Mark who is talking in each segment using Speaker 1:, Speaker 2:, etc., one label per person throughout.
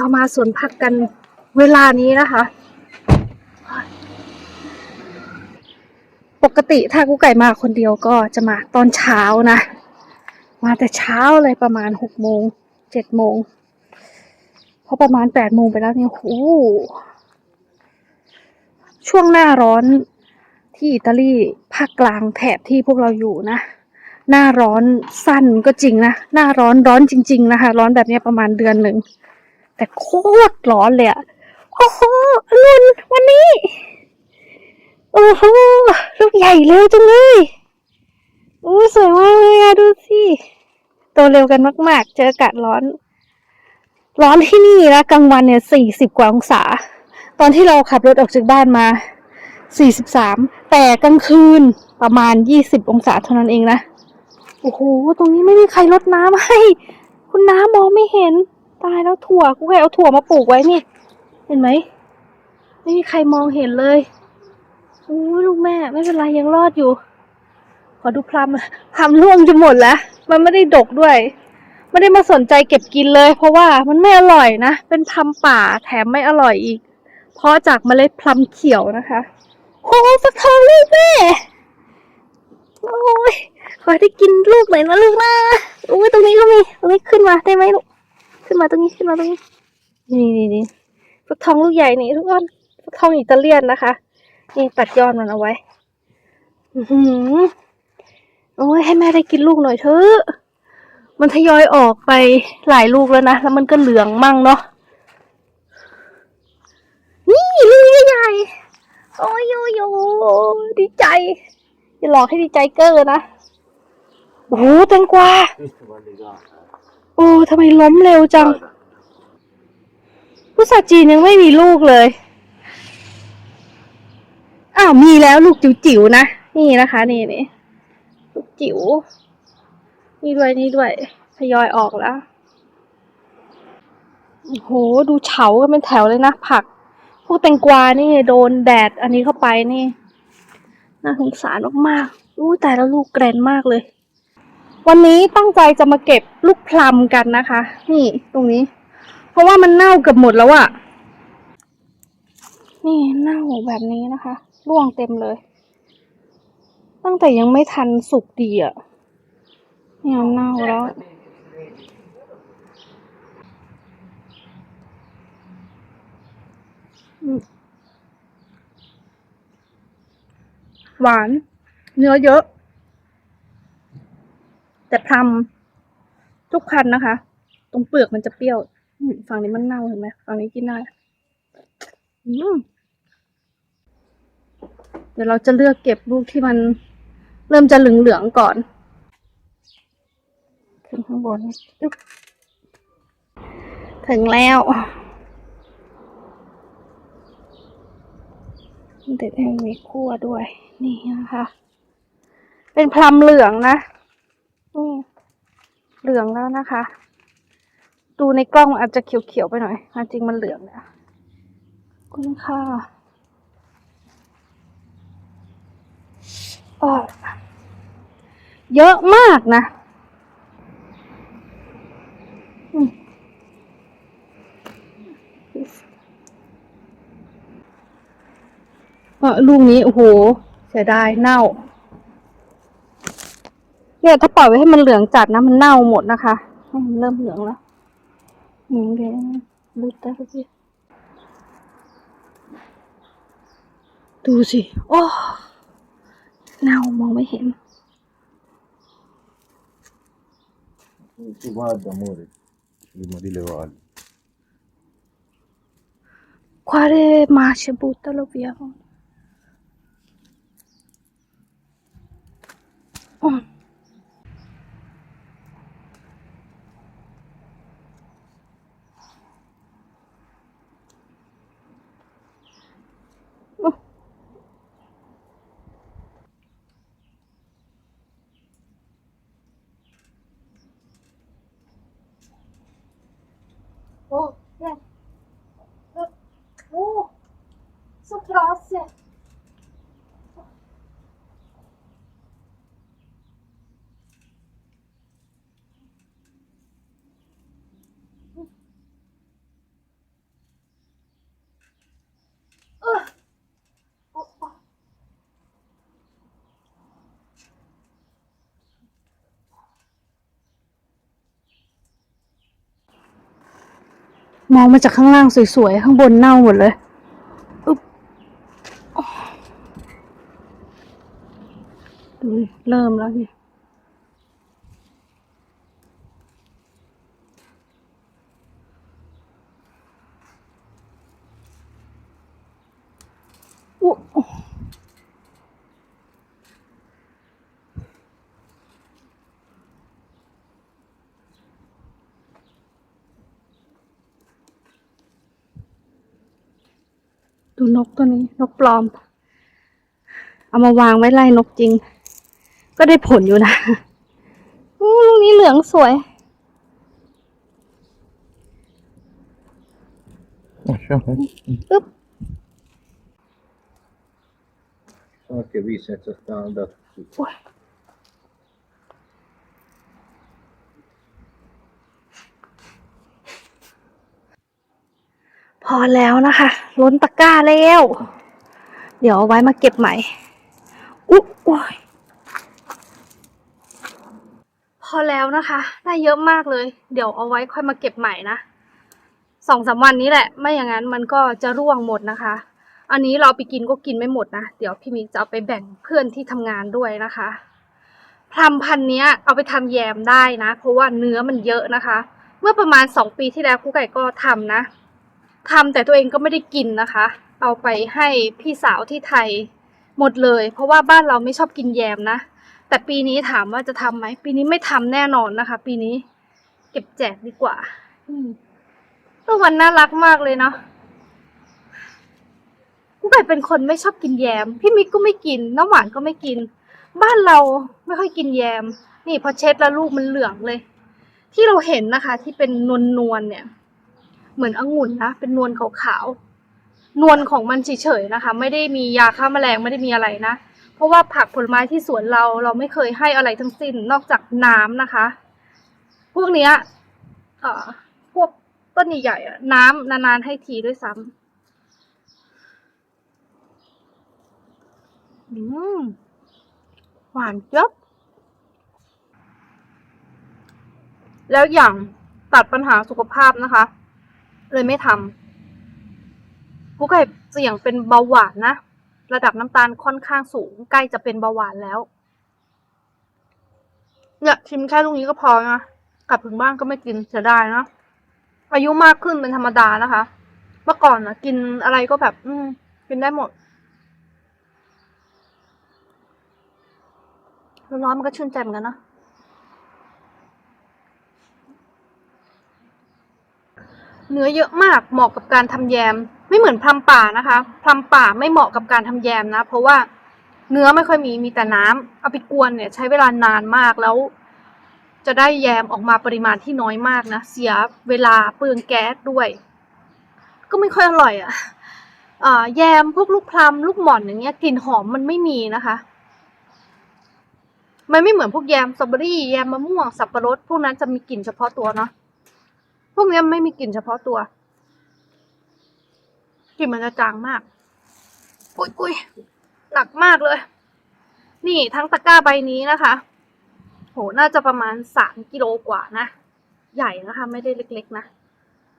Speaker 1: เรามาสวนผักกันเวลานี้นะคะ ปกติถ้ากูไก่มาคนเดียวก็จะมาตอนเช้านะ มาแต่เช้าเลยประมาณหกโมงเจ็ดโมงเพราะประมาณแปดโมงไปแล้วเนี่ยโอ้โหช่วงหน้าร้อนที่อิตาลีภาคกลางแถบที่พวกเราอยู่นะ หน้าร้อนสั้นก็จริงนะ หน้าร้อนร้อนจริง ๆ นะคะ ร้อนแบบนี้ประมาณเดือนหนึ่ง แต่โคตรร้อนเลยอะโอ้โหอรุณวันนี้ โอ้โหลูกใหญ่เร็วจังเลยอู้สวยมากเลยอะดูสิโตเร็วกันมาก ๆ เจออากาศร้อน ร้อนที่นี่นะกลางวันเนี่ยสี่สิบกว่าองศา ตอนที่เราขับรถออกจากบ้านมาสี่สิบสามแต่กลางคืนประมาณยี่สิบองศาเท่านั้นเองนะ โอ้โห ตรงนี้ไม่มีใครรดน้ำให้ คุณน้ามองไม่เห็น ตายแล้วถั่วกูแค่เอาถั่วมาปลูกไว้นี่ เห็นไหมไม่มีใครมองเห็นเลยโอ้ลูกแม่ ไม่เป็นไรยังรอดอยู่ ขอดูพลัมพลัมร่วงจะหมดแล้ว มันไม่ได้ดกด้วยไม่ได้มาสนใจเก็บกินเลย เพราะว่ามันไม่อร่อยนะ เป็นพลัมป่าแถมไม่อร่อยอีก เพราะจากเมล็ดพลัมเขียวนะคะโอ้ฟักทองลูกแม่โอ้ยขอได้กินลูกหน่อยนะลูกนะอุ้ยตรงนี้ก็มีตรงนี้ขึ้นมาได้ไหมลูก ขึ้นมาตรงนี้ขึ้นมาตรงนี้นี่นี่นี่ฟักทองลูกใหญ่นี่ทุกคนฟักทองอิตาเลียนนะคะ นี่ตัดยอดมันเอาไว้อือหือโอ้ยให้แม่ได้กินลูกหน่อยเถอะมันทยอยออกไปหลายลูกแล้วนะแล้วมันก็เหลืองมั่งเนาะนี่ลูกใหญ่โอ้ยโยโยดีใจอย่าหลอกให้ดีใจเกอร์นะโอ้โหแตงกวา โอ้ทำไมล้มเร็วจังผู้สาจีนยังไม่มีลูกเลย อ้าวมีแล้วลูกจิ๋วๆนะ นี่นะคะ นี่นี่ลูกจิ๋ว นี่ด้วยนี่ด้วยทยอยออกแล้ว โอ้โห ดูเฉากันเป็นแถวเลยนะ ผัก พวกแตงกวานี่โดนแดดอันนี้เข้าไปนี่ น่าสงสารมากๆอู้แต่แล้วลูกแกรนมากเลย วันนี้ตั้งใจจะมาเก็บลูกพลัมกันนะคะ นี่ตรงนี้ เพราะว่ามันเน่าเกือบหมดแล้วอะนี่เน่าแบบนี้นะคะ ร่วงเต็มเลย ตั้งแต่ยังไม่ทันสุกดีอะเนี่ยเน่าแล้วหวาน เนื้อเยอะ แต่พลัมทุกพันธุ์นะคะ ตรงเปลือกมันจะเปรี้ยวฝั่งนี้มันเน่าเห็นไหมฝั่งนี้กินได้เดี๋ยวเราจะเลือกเก็บลูกที่มันเริ่มจะเหลืองๆก่อน ขึ้นข้างบนถึงแล้วเด็ดยังมีคั่วด้วย นี่นะคะ เป็นพลัมเหลืองนะ เหลืองแล้วนะคะ ดูในกล้องอาจจะเขียวๆไปหน่อยแต่จริงมันเหลืองนะคุณค่ะอ้เยอะมากนะอืมเออลูกนี้ โอ้โห เสียดายเน่า เนี่ยถ้าปล่อยไว้ให้มันเหลืองจัดนะมันเน่าหมดนะคะให้มันเริ่มเหลืองแล้วเหลืองแดงดูตาดูสิดูสิ โอ้เน่ามองไม่เห็น
Speaker 2: Tu guarda amore, prima di
Speaker 1: grosse. มองมาจากข้างล่างสวยๆ ข้างบนเน่าหมดเลย เริ่มแล้วนี่ยดูนกตัวนี้ นกปลอม เอามาวางไว้ไล่นกจริง ก็ได้ผลอยู่นะอู้ลูกนี้เหลืองสวย
Speaker 2: Ja, kör.
Speaker 1: ปึ๊บ
Speaker 2: Snart ska vi sätta standard.
Speaker 1: โอ๊ยพอแล้วนะคะ ล้นตะกร้าแล้ว เดี๋ยวเอาไว้มาเก็บใหม่อุ๊ยโอ้ย พอแล้วนะคะ ได้เยอะมากเลย เดี๋ยวเอาไว้ค่อยมาเก็บใหม่นะสองสามวันนี้แหละ ไม่อย่างนั้นมันก็จะร่วงหมดนะคะ อันนี้เราไปกินก็กินไม่หมดนะ เดี๋ยวพี่มิกจะเอาไปแบ่งเพื่อนที่ทำงานด้วยนะคะพลัมพันธุ์เนี้ยเอาไปทำแยมได้นะ เพราะว่าเนื้อมันเยอะนะคะ เมื่อประมาณสองปีที่แล้วครูไก่ก็ทำนะทำแต่ตัวเองก็ไม่ได้กินนะคะ เอาไปให้พี่สาวที่ไทยหมดเลย เพราะว่าบ้านเราไม่ชอบกินแยมนะ แต่ปีนี้ถามว่าจะทำไหม ปีนี้ไม่ทำแน่นอนนะคะ ปีนี้ เก็บแจกดีกว่าอืมวันน่ารักมากเลยเนาะกูไก่เป็นคนไม่ชอบกินแยม พี่มิกก็ไม่กิน น้ำหวานก็ไม่กิน บ้านเราไม่ค่อยกินแยม นี่พอเช็ดแล้วลูกมันเหลืองเลย ที่เราเห็นนะคะ ที่เป็นนวลนวลเนี่ย เหมือนองุ่นนะเป็นนวลขาวๆนวลของมันเฉยๆนะคะ ไม่ได้มียาฆ่าแมลงไม่ได้มีอะไรนะ เพราะว่าผักผลไม้ที่สวนเราเราไม่เคยให้อะไรทั้งสิ้นนอกจากน้ำนะคะ พวกเนี้ยเอ่อพวกต้นใหญ่ๆน้ำนานๆให้ทีด้วยซ้ำอืมหวานเจี๊ยบแล้วอย่างตัดปัญหาสุขภาพนะคะ เลยไม่ทำกุ๊กไก่เสี่ยงเป็นเบาหวานนะ ระดับน้ำตาลค่อนข้างสูง ใกล้จะเป็นเบาหวานแล้ว เนี่ยชิมแค่ลูกนี้ก็พอนะกลับถึงบ้านก็ไม่กินเสียดายนะอายุมากขึ้นเป็นธรรมดานะคะ เมื่อก่อนนะกินอะไรก็แบบ อืมกินได้หมดร้อนๆมันก็ชื่นใจเหมือนกันนะเนื้อเยอะมากเหมาะกับการทำแยม ไม่เหมือนพลัมป่านะคะพลัมป่าไม่เหมาะกับการทำแยมนะ เพราะว่าเนื้อไม่ค่อยมีมีแต่น้ำเอาไปกวนเนี่ย ใช้เวลานานมากแล้ว จะได้แยมออกมาปริมาณที่น้อยมากนะเสียเวลาเปลืองแก๊สด้วย ก็ไม่ค่อยอร่อยอะ่ะอ่าแยมพวกลูกพลัมลูกหม่อนอย่างเงี้ยกลิ่นหอมมันไม่มีนะคะ มันไม่เหมือนพวกแยมสตรอเบอรี่แยมมะม่วงสับปะรดพวกนั้นจะมีกลิ่นเฉพาะตัวเนาะพวกนี้ไม่มีกลิ่นเฉพาะตัว กลิ่นมันจะจางมากอุ้ยอุ้ยหนักมากเลย นี่ทั้งตะกร้าใบนี้นะคะ โห น่าจะประมาณสามกิโลกว่านะ ใหญ่นะคะ ไม่ได้เล็กๆนะ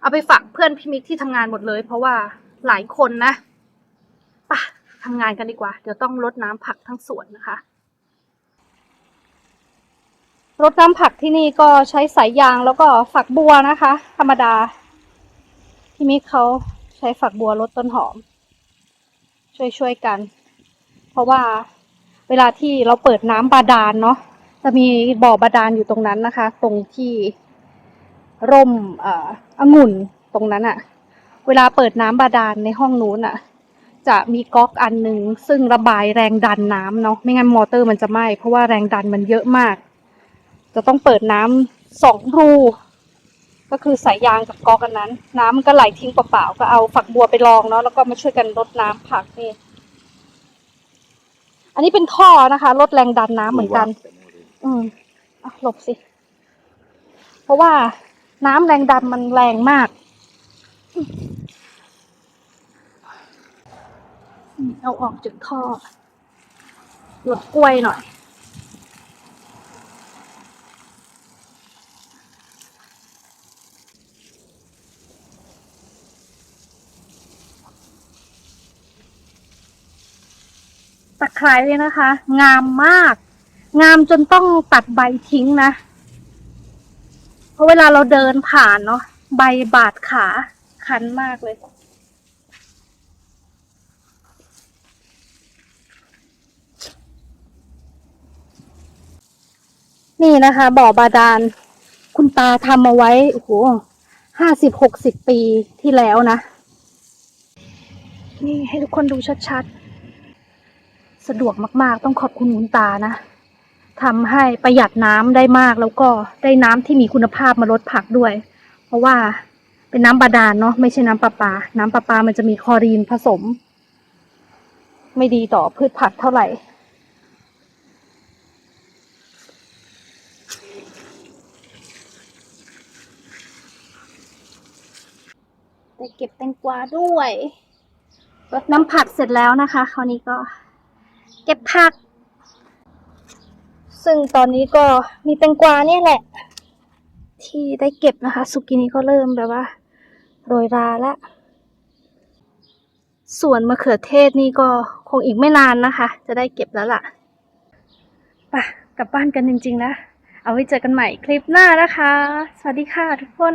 Speaker 1: เอาไปฝากเพื่อนพี่มิกที่ทำงานหมดเลย เพราะว่าหลายคนนะป่ะทำงานกันดีกว่า เดี๋ยวต้องรดน้ำผักทั้งสวนนะคะรดน้ำผักที่นี่ก็ใช้สายยางแล้วก็ฝักบัวนะคะ ธรรมดาพี่มิกเขา ช้ฝักบัวรดต้นหอม ช่วยๆกัน เพราะว่าเวลาที่เราเปิดน้ำบาดาลเนาะจะมีบ่อบาดาลอยู่ตรงนั้นนะคะ ตรงที่ร่มเอ่อองุ่นตรงนั้นอะเวลาเปิดน้ำบาดาลในห้องนู้นอะจะมีก๊อกอันหนึ่งซึ่งระบายแรงดันน้ำเนาะไม่งั้นมอเตอร์มันจะไหม้เพราะว่าแรงดันมันเยอะมาก จะต้องเปิดน้ำสองรู ก็คือสายยางกับก๊อกอันนั้น น้ำมันก็ไหลทิ้งเปล่าๆก็เอาฝักบัวไปรองเนาะแล้วก็มาช่วยกันรดน้ำผักนี่ อันนี้เป็นท่อนะคะลดแรงดันน้ำเหมือนกัน อืมอะหลบสิ เพราะว่าน้ำแรงดันมันแรงมากอืมเอาออกจากท่อลดกล้วยหน่อย ตะไคร้เลยนะคะ งามมาก งามจนต้องตัดใบทิ้งนะ เพราะเวลาเราเดินผ่านเนาะใบบาดขาคันมากเลย นี่นะคะ บ่อบาดาล คุณตาทำเอาไว้โอ้โหห้าสิบหกสิบปีที่แล้วนะ นี่ให้ทุกคนดูชัดๆ สะดวกมากๆ ต้องขอบคุณคุณตานะทำให้ประหยัดน้ำได้มากแล้วก็ได้น้ำที่มีคุณภาพมาลดผักด้วย เพราะว่าเป็นน้ำบาดาลเนาะไม่ใช่น้ำประปา น้ำประปามันจะมีคลอรีนผสม ไม่ดีต่อพืชผักเท่าไหร่ได้เก็บแตงกวาด้วยรดน้ำผักเสร็จแล้วนะคะ คราวนี้ก็ เก็บผัก ซึ่งตอนนี้ก็มีแตงกวาเนี่ยแหละ ที่ได้เก็บนะคะ สุกินี้ก็เริ่มแบบว่าโรยราแล้วส่วนมะเขือเทศนี่ก็คงอีกไม่นานนะคะ จะได้เก็บแล้วล่ะไปกลับบ้านกันจริงๆนะ เอาไว้เจอกันใหม่คลิปหน้านะคะ สวัสดีค่ะทุกคน